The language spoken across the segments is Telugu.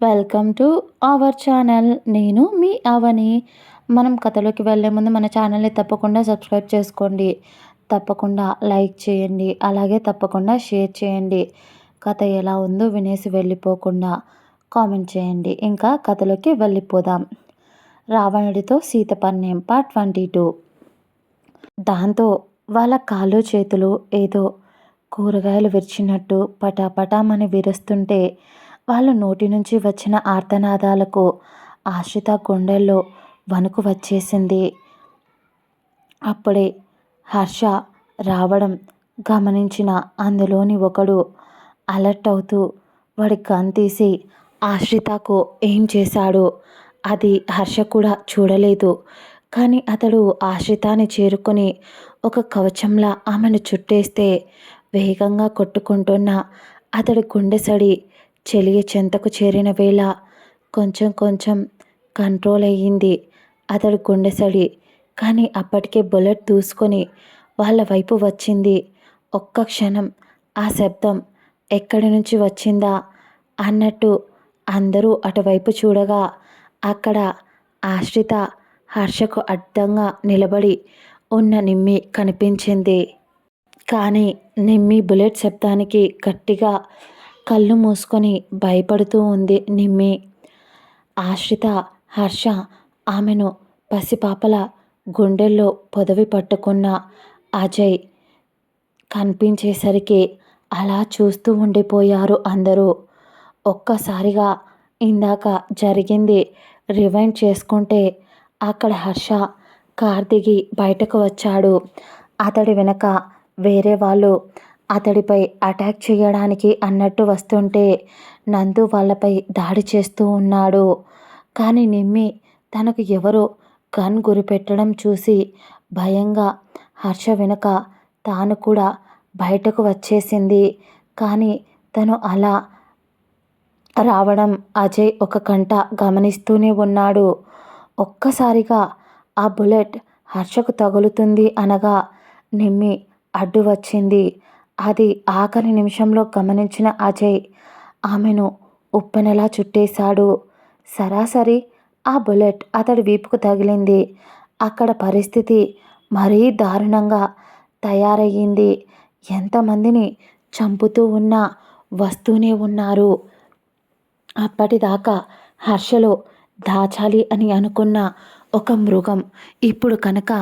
Welcome to our channel. నేను మీ అవని. మనం కథలోకి వెళ్ళే ముందు మన ఛానల్ని తప్పకుండా సబ్స్క్రైబ్ చేసుకోండి. తప్పకుండా లైక్ చేయండి. అలాగే తప్పకుండా షేర్ చేయండి. కథ ఎలా ఉందో వినేసి వెళ్ళిపోకుండా కామెంట్ చేయండి. ఇంకా కథలోకి వెళ్ళిపోదాం. రావణుడితో సీత పన్నెం పార్ట్ ట్వంటీ టూ దాంతో వాళ్ళ కాళ్ళు చేతులు ఏదో కూరగాయలు విరిచినట్టు పటాపటామని విరుస్తుంటే వాళ్ళ నోటి నుంచి వచ్చిన ఆర్తనాదాలకు ఆశ్రిత గుండెల్లో వణుకు వచ్చేసింది. అప్పుడే హర్ష రావడం గమనించిన అందులోని ఒకడు అలర్ట్ అవుతూ వాడి గన్ తీసి ఆశ్రితకు ఏం చేశాడు? అది హర్ష కూడా చూడలేదు. కానీ అతడు ఆశ్రితాన్ని చేరుకొని ఒక కవచంలా ఆమెను చుట్టేస్తే వేగంగా కొట్టుకుంటున్న అతడి గుండెసడి చెలియ చెంతకు చేరిన వేళ కొంచెం కొంచెం కంట్రోల్ అయ్యింది. అతడు గుండెసడి కానీ అప్పటికే బుల్లెట్ దూసుకొని వాళ్ళ వైపు వచ్చింది. ఒక్క క్షణం ఆ శబ్దం ఎక్కడి నుంచి వచ్చిందా అన్నట్టు అందరూ అటువైపు చూడగా అక్కడ ఆశ్రిత హర్షకు అడ్డంగా నిలబడి ఉన్న నిమ్మి కనిపించింది. కానీ నిమ్మి బుల్లెట్ శబ్దానికి గట్టిగా కళ్ళు మూసుకొని భయపడుతూ ఉంది నిమ్మి. ఆశ్రిత హర్ష ఆమెను పసిపాపల గుండెల్లో పొదవి పట్టుకున్న అజయ్ కనిపించేసరికి అలా చూస్తూ ఉండిపోయారు అందరూ. ఒక్కసారిగా ఇందాక జరిగింది రివైండ్ చేసుకుంటే అక్కడ హర్ష కార్ దిగి బయటకు వచ్చాడు. అతడి వెనక వేరే వాళ్ళు అతడిపై అటాక్ చేయడానికి అన్నట్టు వస్తుంటే నందు వాళ్ళపై దాడి చేస్తూ ఉన్నాడు. కానీ నిమ్మి తనకు ఎవరో గన్ గురిపెట్టడం చూసి భయంగా హర్ష వెనుక తాను కూడా బయటకు వచ్చేసింది. కానీ తను అలా రావడం అజయ్ ఒక కంట గమనిస్తూనే ఉన్నాడు. ఒక్కసారిగా ఆ బుల్లెట్ హర్షకు తగులుతుంది అనగా నిమ్మి అడ్డు వచ్చింది. అది ఆఖరి నిమిషంలో గమనించిన అజయ్ ఆమెను ఉప్పెనలా చుట్టేశాడు. సరాసరి ఆ బుల్లెట్ అతడి వీపుకు తగిలింది. అక్కడ పరిస్థితి మరీ దారుణంగా తయారయ్యింది. ఎంతమందిని చంపుతూ ఉన్నా వస్తూనే ఉన్నారు. అప్పటిదాకా హర్షలో దాచాలి అని అనుకున్న ఒక మృగం ఇప్పుడు కనుక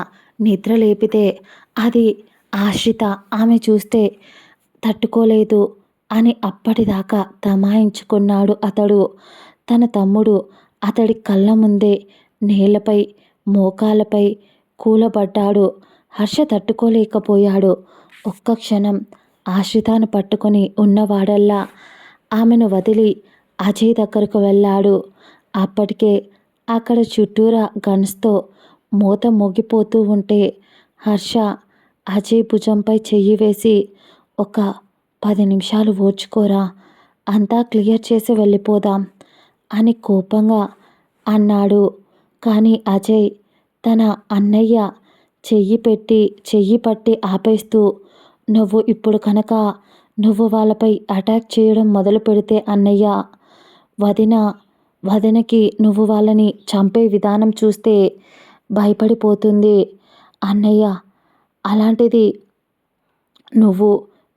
నిద్ర లేపితే అది ఆశ్రిత ఆమె చూస్తే తట్టుకోలేదు అని అప్పటిదాకా తమాయించుకున్నాడు అతడు. తన తమ్ముడు అతడి కళ్ళ ముందే నేలపై మోకాలపై కూలబడ్డాడు. హర్ష తట్టుకోలేకపోయాడు. ఒక్క క్షణం ఆశ్రితాను పట్టుకొని ఉన్నవాడల్లా ఆమెను వదిలి అజయ్ దగ్గరకు వెళ్ళాడు. అప్పటికే అక్కడ చుట్టూరా గన్స్తో మూత మోగిపోతూ ఉంటే హర్ష అజయ్ భుజంపై చెయ్యి వేసి ఒక పది నిమిషాలు ఓర్చుకోరా అంతా క్లియర్ చేసి వెళ్ళిపోదాం అని కోపంగా అన్నాడు. కానీ అజయ్ తన అన్నయ్య చెయ్యి పెట్టి చెయ్యి పట్టి ఆపేస్తూ నువ్వు ఇప్పుడు కనుక నువ్వు వాళ్ళపై అటాక్ చేయడం మొదలు పెడితే అన్నయ్య వదిన వదినకి నువ్వు వాళ్ళని చంపే విధానం చూస్తే భయపడిపోతుంది. అన్నయ్య అలాంటిది నువ్వు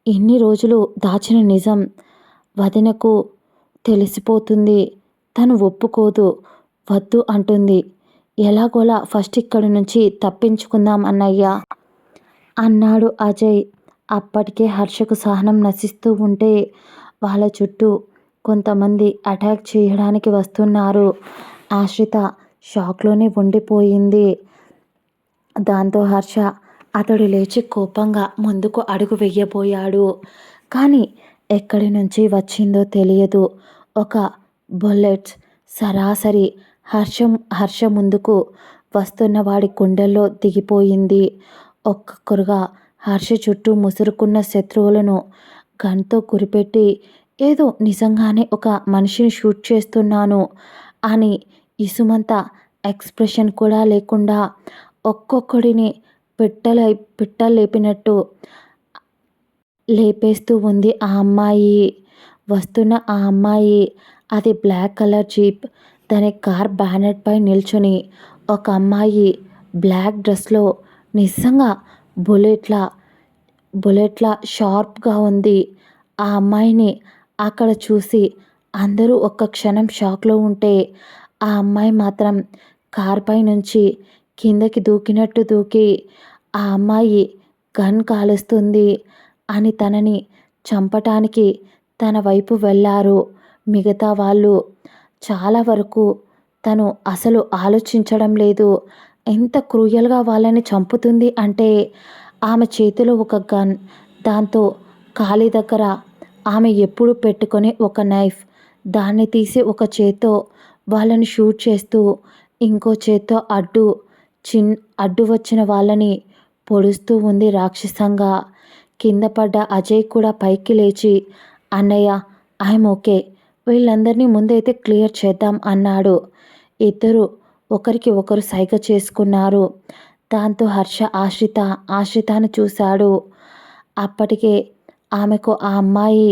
ఇన్ని రోజులు దాచిన నిజం వదినకు తెలిసిపోతుంది. తను ఒప్పుకోదు. వద్దు అంటుంది. ఎలాగోలా ఫస్ట్ ఇక్కడి నుంచి తప్పించుకుందాం అన్నయ్య. అన్నాడు అజయ్. అప్పటికే హర్షకు సహనం నశిస్తూ ఉంటే వాళ్ళ చుట్టూ కొంతమంది అటాక్ చేయడానికి వస్తున్నారు. ఆశ్రిత షాక్లోనే ఉండిపోయింది. దాంతో హర్ష అతడు లేచి కోపంగా ముందుకు అడుగు వెయ్యబోయాడు కానీ ఎక్కడి నుంచి వచ్చిందో తెలియదు. ఒక బుల్లెట్స్ సరాసరి హర్షం హర్ష ముందుకు వస్తున్న వాడి గుండెల్లో దిగిపోయింది. ఒక్కొక్కరుగా హర్ష చుట్టూ ముసురుకున్న శత్రువులను గన్తో కురిపెట్టి ఏదో నిజంగానే ఒక మనిషిని షూట్ చేస్తున్నాను అని ఇసుమంత ఎక్స్ప్రెషన్ కూడా లేకుండా ఒక్కొక్కడిని పిట్టల పిట్టలు లేపినట్టు లేపేస్తూ ఉంది ఆ అమ్మాయి. వస్తున్న ఆ అమ్మాయి. అది బ్లాక్ కలర్ జీప్. దాని కార్ బ్యానెట్ పై నిల్చుని. ఒక అమ్మాయి బ్లాక్ డ్రెస్లో నిజంగా బుల్లెట్లా బుల్లెట్లా షార్ప్గా ఉంది. ఆ అమ్మాయిని అక్కడ చూసి అందరూ ఒక్క క్షణం షాక్లో ఉంటే ఆ అమ్మాయి మాత్రం కార్ పై నుంచి కిందకి దూకినట్టు దూకి ఆ అమ్మాయి గన్ కాలుస్తుంది అని తనని చంపటానికి తన వైపు వెళ్ళారు మిగతా వాళ్ళు. చాలా వరకు తను అసలు ఆలోచించడం లేదు. ఎంత క్రూయల్గా వాళ్ళని చంపుతుంది అంటే ఆమె చేతిలో ఒక గన్ దాంతో కాలి దగ్గర ఆమె ఎప్పుడు పెట్టుకునే ఒక నైఫ్ దాన్ని తీసి ఒక చేత్తో వాళ్ళని షూట్ చేస్తూ ఇంకో చేత్తో అడ్డు చిన్ అడ్డు వచ్చిన వాళ్ళని పొడుస్తూ ఉంది రాక్షసంగా. కింద పడ్డ అజయ్ కూడా పైకి లేచి అన్నయ్య ఐఎమ్ ఓకే. వీళ్ళందరినీ ముందైతే క్లియర్ చేద్దాం అన్నాడు. ఇద్దరు ఒకరికి ఒకరు సైగ చేసుకున్నారు. దాంతో హర్ష ఆశ్రిత ఆశ్రితను చూశాడు. అప్పటికే ఆమెకు ఆ అమ్మాయి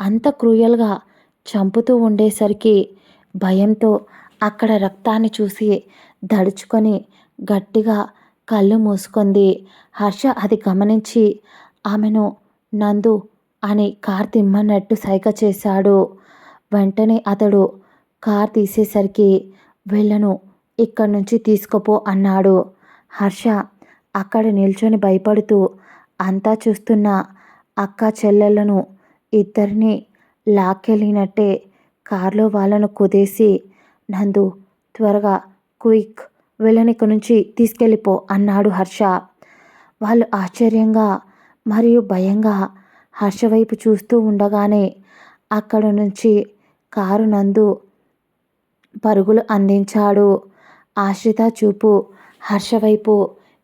అంత క్రూయల్గా చంపుతూ ఉండేసరికి భయంతో అక్కడ రక్తాన్ని చూసి దడుచుకొని గట్టిగా కళ్ళు మూసుకుంది. హర్ష అది గమనించి ఆమెను నందు అని కార్ తిమ్మన్నట్టు సైగ చేశాడు. వెంటనే అతడు కార్ తీసేసరికి వీళ్ళను ఇక్కడి నుంచి తీసుకుపో అన్నాడు. హర్ష అక్కడ నిల్చొని భయపడుతూ అంతా చూస్తున్న అక్క చెల్లెలను ఇద్దరిని లాక్కెళ్ళినట్టే కారులో వాళ్ళను కుదేసి నందు త్వరగా క్విక్ వీళ్ళని ఇక్కడి నుంచి తీసుకెళ్ళిపో అన్నాడు హర్ష. వాళ్ళు ఆశ్చర్యంగా మరియు భయంగా హర్ష వైపు చూస్తూ ఉండగానే అక్కడ నుంచి కారు నందు పరుగులు అందించాడు. ఆశ్రిత చూపు హర్ష వైపు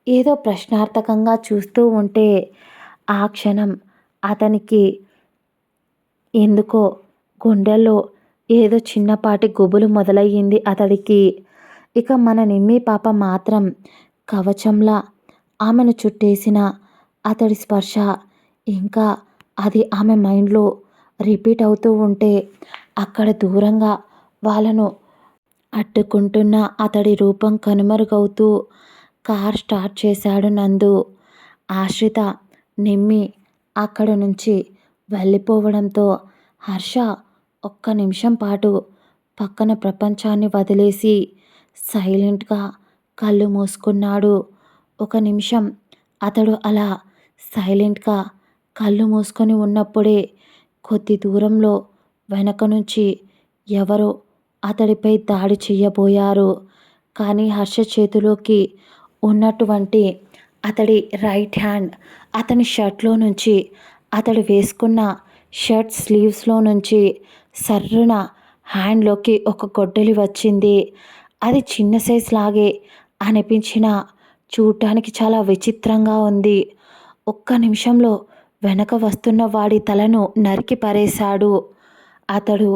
ఏదో ప్రశ్నార్థకంగా చూస్తూ ఉంటే ఆ క్షణం అతనికి ఎందుకో గుండెల్లో ఏదో చిన్నపాటి గుబులు మొదలయ్యింది అతడికి. ఇక మన నిమ్మి పాప మాత్రం కవచంలా ఆమెను చుట్టేసిన అతడి స్పర్శ. ఇంకా అది ఆమె మైండ్లో రిపీట్ అవుతూ ఉంటే అక్కడ దూరంగా వాళ్ళను అడ్డుకుంటున్న అతడి రూపం కనుమరుగవుతూ కార్ స్టార్ట్ చేశాడు నందు. ఆశ్రిత నిమ్మి అక్కడ నుంచి వెళ్ళిపోవడంతో హర్ష ఒక్క నిమిషం పాటు పక్కన ప్రపంచాన్ని వదిలేసి సైలెంట్గా కళ్ళు మూసుకున్నాడు. ఒక నిమిషం అతడు అలా సైలెంట్గా కళ్ళు మూసుకొని ఉన్నప్పుడే కొద్ది దూరంలో వెనక నుంచి ఎవరో అతడిపై దాడి చెయ్యబోయారు కానీ హర్ష చేతిలోకి ఉన్నటువంటి అతడి రైట్ హ్యాండ్ అతని షర్ట్లో నుంచి అతడు వేసుకున్న షర్ట్ స్లీవ్స్లో నుంచి సర్రున హ్యాండ్లోకి ఒక గొడ్డలి వచ్చింది. అది చిన్న సైజ్ లాగే అనిపించిన చూడటానికి చాలా విచిత్రంగా ఉంది. ఒక్క నిమిషంలో వెనక వస్తున్న వాడి తలను నరికి పరేశాడు. అతడు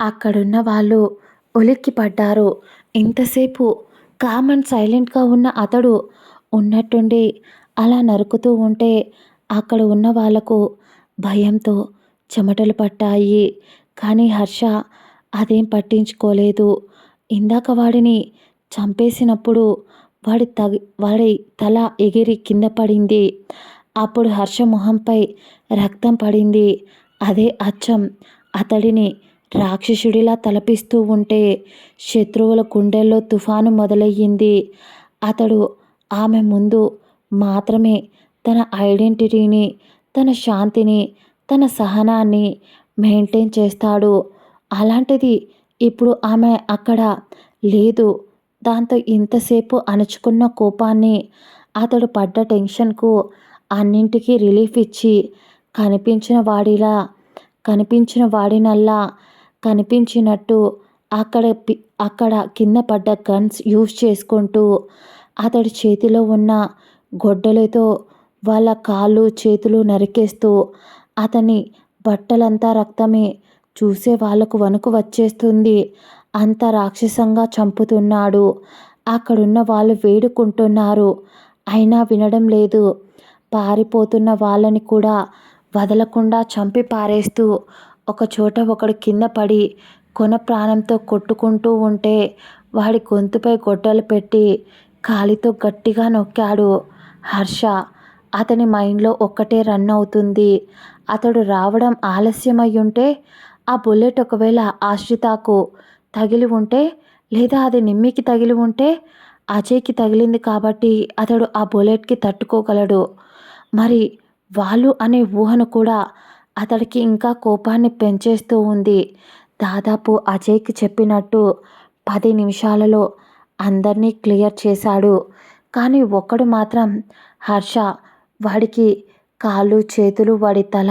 అక్కడున్న వాళ్ళు ఉలిక్కి పడ్డారు. ఇంతసేపు కామన్ సైలెంట్గా ఉన్న అతడు ఉన్నట్టుండి అలా నరుకుతూ ఉంటే అక్కడ ఉన్న వాళ్ళకు భయంతో చెమటలు పట్టాయి. కానీ హర్ష అదేం పట్టించుకోలేదు. ఇందాక వాడిని చంపేసినప్పుడు వాడి తగి వాడి తల ఎగిరి కింద పడింది. అప్పుడు హర్ష మొహంపై రక్తం పడింది. అదే అచ్చం. అతడిని రాక్షసుడిలా తలపిస్తూ ఉంటే శత్రువుల గుండెల్లో తుఫాను మొదలయ్యింది. అతడు ఆమె ముందు మాత్రమే తన ఐడెంటిటీని తన శాంతిని తన సహనాన్ని మెయింటైన్ చేస్తాడు. అలాంటిది ఇప్పుడు ఆమె అక్కడ లేదు. దాంతో ఇంతసేపు అణుచుకున్న కోపాన్ని అతడు పడ్డ టెన్షన్కు అన్నింటికీ రిలీఫ్ ఇచ్చి కనిపించిన వాడిలా కనిపించిన వాడినల్లా కనిపించినట్టు అక్కడ అక్కడ కింద పడ్డ గన్స్ యూజ్ చేసుకుంటూ అతడి చేతిలో ఉన్న గొడ్డలతో వాళ్ళ కాళ్ళు చేతులు నరికేస్తూ అతని బట్టలంతా రక్తమే చూసే వాళ్ళకు వణుకు వచ్చేస్తుంది. అంత రాక్షసంగా చంపుతున్నాడు. అక్కడున్న వాళ్ళు వేడుకుంటున్నారు. అయినా వినడం లేదు. పారిపోతున్న వాళ్ళని కూడా వదలకుండా చంపి పారేస్తూ ఒక చోట ఒకడు కింద పడి కొన ప్రాణంతో కొట్టుకుంటూ ఉంటే వాడి గొంతుపై గొడ్డలు పెట్టి కాలితో గట్టిగా నొక్కాడు హర్ష. అతని మైండ్లో ఒక్కటే రన్ అవుతుంది. అతడు రావడం ఆలస్యమై ఉంటే ఆ బుల్లెట్ ఒకవేళ ఆశ్రితకు తగిలి ఉంటే లేదా అది నిమ్మికి తగిలి ఉంటే అజయ్కి తగిలింది కాబట్టి అతడు ఆ బుల్లెట్కి తట్టుకోగలడు. మరి వాళ్ళు అనే ఊహను కూడా అతడికి ఇంకా కోపాన్ని పెంచేస్తూ ఉంది. దాదాపు అజయ్కి చెప్పినట్టు పది నిమిషాలలో అందరినీ క్లియర్ చేశాడు. కానీ ఒక్కడు మాత్రం హర్ష వాడికి కాళ్ళు చేతులు వాడి తల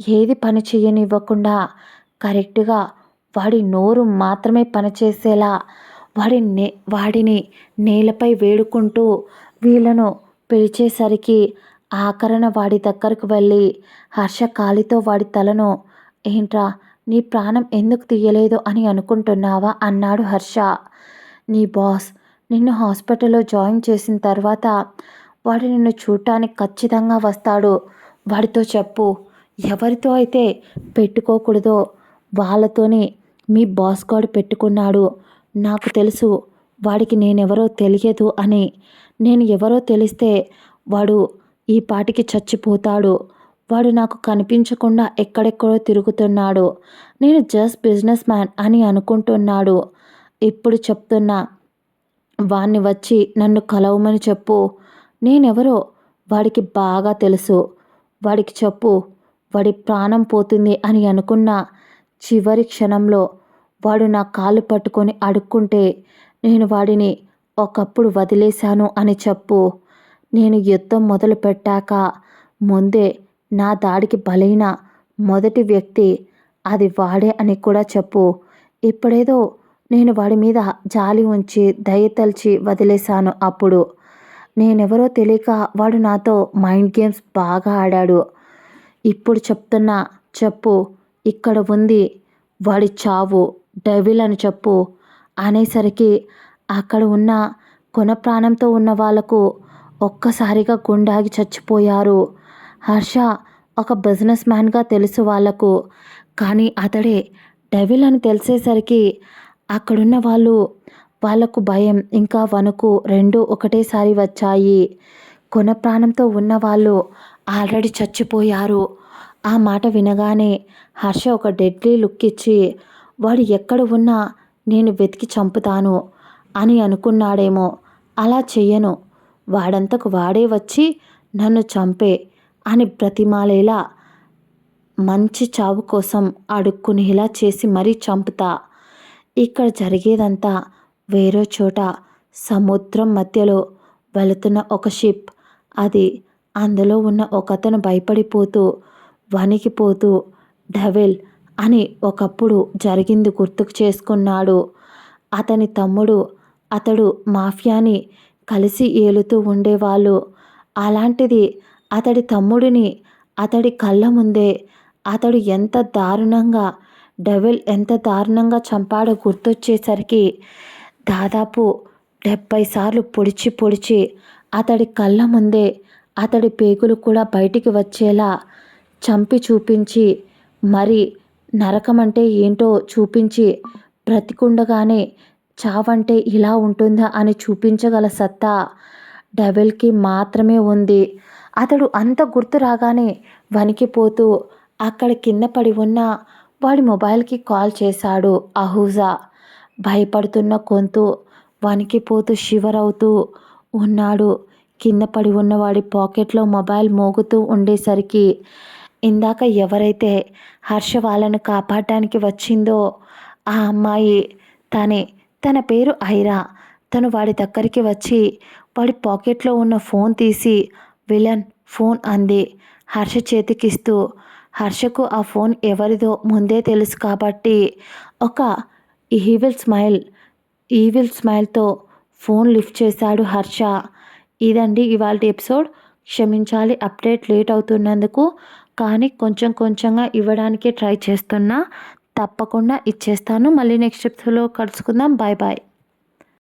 ఏది పని చేయనివ్వకుండా కరెక్ట్గా వాడి నోరు మాత్రమే పనిచేసేలా వాడి నే వాడిని నేలపై వేడుకుంటూ వీళ్ళను పిలిచేసరికి ఆఖరణ వాడి దగ్గరకు వెళ్ళి హర్ష కాలితో వాడి తలను ఏంట్రా నీ ప్రాణం ఎందుకు తీయలేదు అని అనుకుంటున్నావా అన్నాడు హర్ష. నీ బాస్ నిన్ను హాస్పిటల్లో జాయిన్ చేసిన తర్వాత వాడు నిన్ను చూడటానికి ఖచ్చితంగా వస్తాడు. వాడితో చెప్పు ఎవరితో అయితే పెట్టుకోకూడదో వాళ్ళతోని మీ బాస్ గాడు పెట్టుకున్నాడు. నాకు తెలుసు వాడికి నేనెవరో తెలియదు అని. నేను ఎవరో తెలిస్తే వాడు ఈ పాటికి చచ్చిపోతాడు. వాడు నాకు కనిపించకుండా ఎక్కడెక్కడో తిరుగుతున్నాడు. నేను జస్ట్ బిజినెస్ మ్యాన్ అని అనుకుంటున్నాడు. ఇప్పుడు చెప్తున్నా వాణ్ణి వచ్చి నన్ను కలవమని చెప్పు. నేనెవరో వాడికి బాగా తెలుసు. వాడికి చెప్పు వాడి ప్రాణం పోతుంది అని అనుకున్న చివరి క్షణంలో వాడు నా కాళ్ళు పట్టుకొని అడుక్కుంటే నేను వాడిని ఒకప్పుడు వదిలేశాను అని చెప్పు. నేను యుద్ధం మొదలు పెట్టాక ముందే నా దాడికి బలైన మొదటి వ్యక్తి అది వాడే అని కూడా చెప్పు. ఇప్పుడేదో నేను వాడి మీద జాలి ఉంచి దయతలిచి వదిలేశాను అప్పుడు. నేనెవరో తెలియక వాడు నాతో మైండ్ గేమ్స్ బాగా ఆడాడు. ఇప్పుడు చెప్తున్న చెప్పు ఇక్కడ ఉంది వాడి చావు డెవిల్ అని చెప్పు అనేసరికి అక్కడ ఉన్న కొన ప్రాణంతో ఉన్న వాళ్ళకు ఒక్కసారిగా గుండాగి చచ్చిపోయారు. హర్ష ఒక బిజినెస్ మ్యాన్గా తెలుసు వాళ్ళకు కానీ అతడే డెవిల్ అని తెలిసేసరికి అక్కడున్న వాళ్ళు వాళ్ళకు భయం ఇంకా వణుకు రెండు ఒకటేసారి వచ్చాయి. కొన ప్రాణంతో ఉన్న వాళ్ళు ఆల్రెడీ చచ్చిపోయారు. ఆ మాట వినగానే హర్ష ఒక డెడ్లీ లుక్ ఇచ్చి వాడు ఎక్కడ ఉన్నా నేను వెతికి చంపుతాను అని అనుకున్నాడేమో. అలా చెయ్యను. వాడంతకు వాడే వచ్చి నన్ను చంపే అని బ్రతిమాలేలా మంచి చావు కోసం అడుక్కునేలా చేసి మరీ చంపుతా. ఇక్కడ జరిగేదంతా వేరే చోట సముద్రం మధ్యలో వెళుతున్న ఒక షిప్. అది అందులో ఉన్న ఒకతను భయపడిపోతూ వణికిపోతూ డవెల్ అని ఒకప్పుడు జరిగింది గుర్తుకు చేసుకున్నాడు. అతని తమ్ముడు అతడు మాఫియాని కలిసి ఏలుతూ ఉండేవాళ్ళు. అలాంటిది అతడి తమ్ముడిని అతడి కళ్ళ ముందే అతడు ఎంత దారుణంగా డవెల్ ఎంత దారుణంగా చంపాడో గుర్తొచ్చేసరికి దాదాపు డెబ్బై సార్లు పొడిచి పొడిచి అతడి కళ్ళ ముందే అతడి పేగులు కూడా బయటికి వచ్చేలా చంపి చూపించి మరి నరకం అంటే ఏంటో చూపించి బ్రతికుండగానే చావంటే ఇలా ఉంటుందా అని చూపించగల సత్తా డబెల్కి మాత్రమే ఉంది. అతడు అంత గుర్తు రాగానే వణికిపోతూ అక్కడ కింద పడి ఉన్న వాడి మొబైల్కి కాల్ చేశాడు అహూజా. భయపడుతున్న గొంతు వణికిపోతూ షివర్ అవుతూ ఉన్నాడు. కింద పడి ఉన్న వాడి పాకెట్లో మొబైల్ మోగుతూ ఉండేసరికి ఇందాక ఎవరైతే హర్ష వాళ్ళను కాపాడటానికి వచ్చిందో ఆ అమ్మాయి తనే. తన పేరు ఐరా. తను వాడి దగ్గరికి వచ్చి వాడి పాకెట్లో ఉన్న ఫోన్ తీసి విలన్ ఫోన్ అంది. హర్ష చేతికిస్తూ హర్షకు ఆ ఫోన్ ఎవరిదో ముందే తెలుసు కాబట్టి ఒక ఈవిల్ స్మైల్ ఈవిల్ స్మైల్తో ఫోన్ లిఫ్ట్ చేశాడు హర్ష. ఇదండి ఇవాళ ఎపిసోడ్. క్షమించాలి అప్డేట్ లేట్ అవుతున్నందుకు కానీ కొంచెం కొంచెంగా ఇవ్వడానికే ట్రై చేస్తున్నా. తప్పకుండా ఇచ్చేస్తాను. మళ్ళీ నెక్స్ట్ ఎపిసోడ్లో కలుసుకుందాం. Bye bye.